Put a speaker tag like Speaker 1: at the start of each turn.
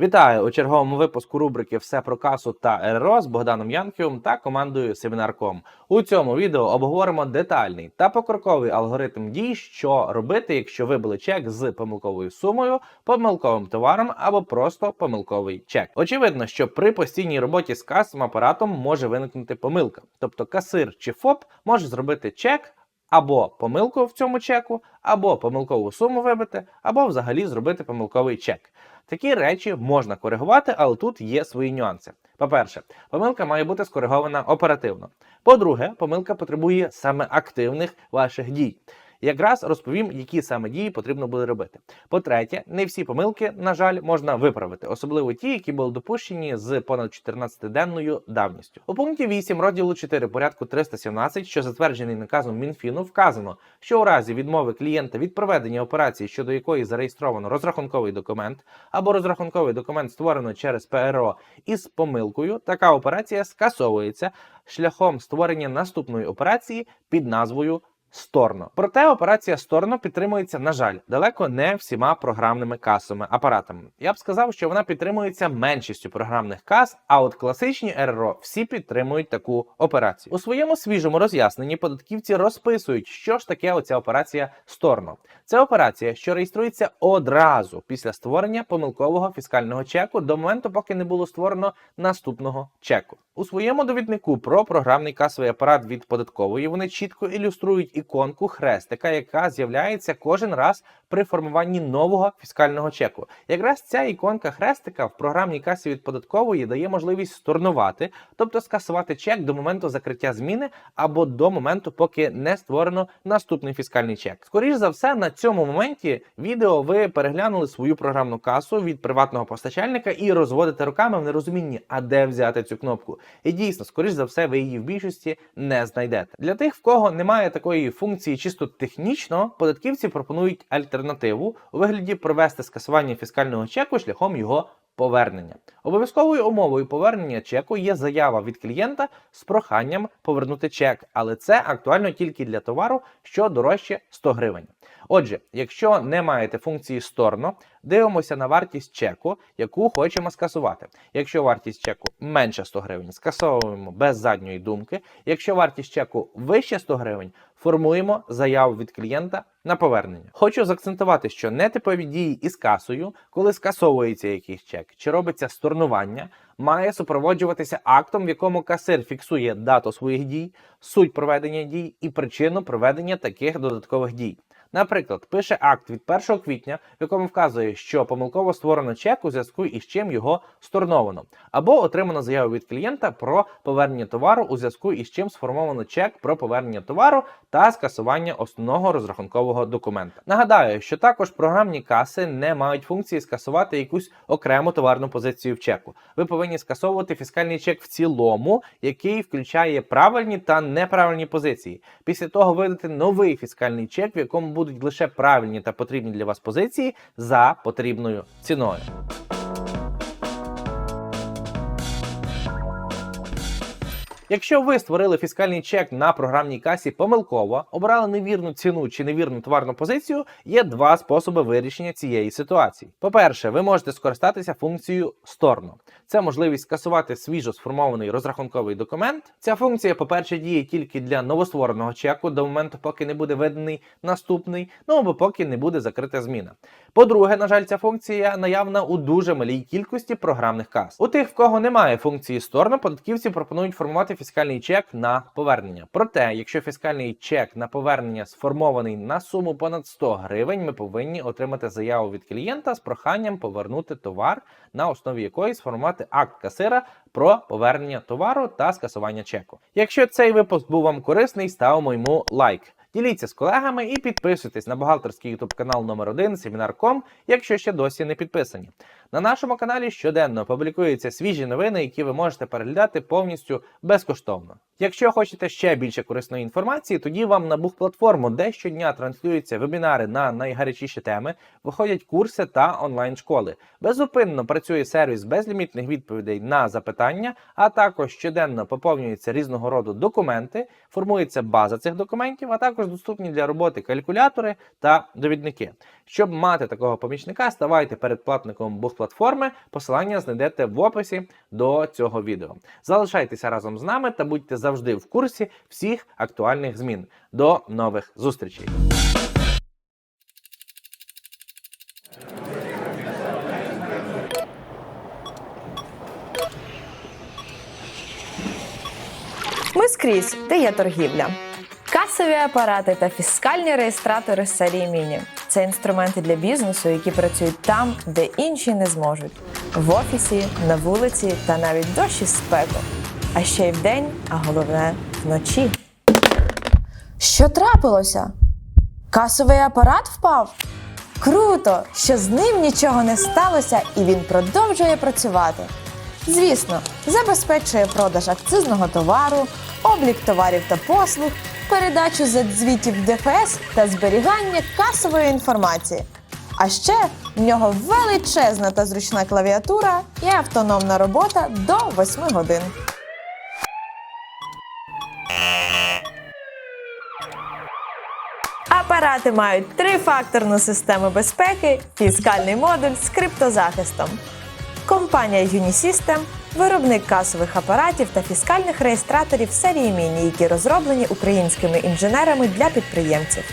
Speaker 1: Вітаю у черговому випуску рубрики Все про касу та РРО з Богданом Янківим та командою Семінар.ком. У цьому відео обговоримо детальний та покроковий алгоритм дій, що робити, якщо вибили чек з помилковою сумою, помилковим товаром або просто помилковий чек. Очевидно, що при постійній роботі з касовим апаратом може виникнути помилка, тобто касир чи ФОП може зробити чек. Або помилку в цьому чеку, або помилкову суму вибити, або взагалі зробити помилковий чек. Такі речі можна коригувати, але тут є свої нюанси. По-перше, помилка має бути скоригована оперативно. По-друге, помилка потребує саме активних ваших дій. Якраз розповім, які саме дії потрібно буде робити. По-третє, не всі помилки, на жаль, можна виправити, особливо ті, які були допущені з понад 14-денною давністю. У пункті 8 розділу 4 порядку 317, що затверджений наказом Мінфіну, вказано, що у разі відмови клієнта від проведення операції, щодо якої зареєстровано розрахунковий документ, або розрахунковий документ створено через ПРО із помилкою, така операція скасовується шляхом створення наступної операції під назвою Сторно. Проте операція Сторно підтримується, на жаль, далеко не всіма програмними касовими апаратами. Я б сказав, що вона підтримується меншістю програмних кас, а от класичні РРО всі підтримують таку операцію. У своєму свіжому роз'ясненні податківці розписують, що ж таке оця операція Сторно. Це операція, що реєструється одразу після створення помилкового фіскального чеку до моменту, поки не було створено наступного чеку. У своєму довіднику про програмний касовий апарат від податкової вони чітко ілюструють іконку хрестика, яка з'являється кожен раз при формуванні нового фіскального чеку. Якраз ця іконка хрестика в програмній касі від податкової дає можливість сторнувати, тобто скасувати чек до моменту закриття зміни або до моменту, поки не створено наступний фіскальний чек. Скоріше за все, на цьому моменті відео ви переглянули свою програмну касу від приватного постачальника і розводите руками в нерозумінні, а де взяти цю кнопку. І дійсно, скоріш за все, ви її в більшості не знайдете. Для тих, в кого немає такої функції чисто технічно, податківці пропонують альтернативу у вигляді провести скасування фіскального чеку шляхом його повернення. Обов'язковою умовою повернення чеку є заява від клієнта з проханням повернути чек, але це актуально тільки для товару, що дорожче 100 гривень. Отже, якщо не маєте функції сторно, дивимося на вартість чеку, яку хочемо скасувати. Якщо вартість чеку менше 100 гривень, скасовуємо без задньої думки. Якщо вартість чеку вище 100 гривень, формуємо заяву від клієнта на повернення. Хочу заакцентувати, що нетипові дії із касою, коли скасовується якийсь чек чи робиться сторнування, має супроводжуватися актом, в якому касир фіксує дату своїх дій, суть проведення дій і причину проведення таких додаткових дій. Наприклад, пише акт від 1 квітня, в якому вказує, що помилково створено чек у зв'язку із чим його сторновано, або отримано заяву від клієнта про повернення товару у зв'язку із чим сформовано чек про повернення товару та скасування основного розрахункового документа. Нагадаю, що також програмні каси не мають функції скасувати якусь окрему товарну позицію в чеку. Ви повинні скасовувати фіскальний чек в цілому, який включає правильні та неправильні позиції. Після того видати новий фіскальний чек, в якому будуть лише правильні та потрібні для вас позиції за потрібною ціною. Якщо ви створили фіскальний чек на програмній касі помилково, обрали невірну ціну чи невірну товарну позицію, є два способи вирішення цієї ситуації. По-перше, ви можете скористатися функцією Сторно. Це можливість скасувати свіжо сформований розрахунковий документ. Ця функція, по-перше, діє тільки для новоствореного чеку до моменту, поки не буде виданий наступний, ну або поки не буде закрита зміна. По-друге, на жаль, ця функція наявна у дуже малій кількості програмних кас. У тих, в кого немає функції Сторно, податківці пропонують формувати фіскальний чек на повернення. Проте, якщо фіскальний чек на повернення сформований на суму понад 100 гривень, ми повинні отримати заяву від клієнта з проханням повернути товар, на основі якої сформувати акт касира про повернення товару та скасування чеку. Якщо цей випуск був вам корисний, ставимо йому лайк. Діліться з колегами і підписуйтесь на бухгалтерський YouTube канал номер 1 Семінар.ком, якщо ще досі не підписані. На нашому каналі щоденно публікуються свіжі новини, які ви можете переглядати повністю безкоштовно. Якщо хочете ще більше корисної інформації, тоді вам на бух-платформу, де щодня транслюються вебінари на найгарячіші теми, виходять курси та онлайн-школи. Безупинно працює сервіс безлімітних відповідей на запитання, а також щоденно поповнюються різного роду документи, формується база цих документів, а також доступні для роботи калькулятори та довідники. Щоб мати такого помічника, ставайте передплатником бух-платформи. Посилання знайдете в описі до цього відео. Залишайтеся разом з нами та будьте завжди в курсі всіх актуальних змін. До нових зустрічей!
Speaker 2: Ми скрізь, де є торгівля. Касові апарати та фіскальні реєстратори з серії Міні це інструменти для бізнесу, які працюють там, де інші не зможуть: в офісі, на вулиці та навіть в дощ і спеку. А ще й вдень, а головне вночі. Що трапилося? Касовий апарат впав? Круто, що з ним нічого не сталося і він продовжує працювати. Звісно, забезпечує продаж акцизного товару, облік товарів та послуг, передачу задзвітів ДФС та зберігання касової інформації. А ще в нього величезна та зручна клавіатура і автономна робота до 8 годин. Апарати мають трифакторну систему безпеки, фіскальний модуль з криптозахистом. Компанія Unisystem – виробник касових апаратів та фіскальних реєстраторів серії Міні, які розроблені українськими інженерами для підприємців.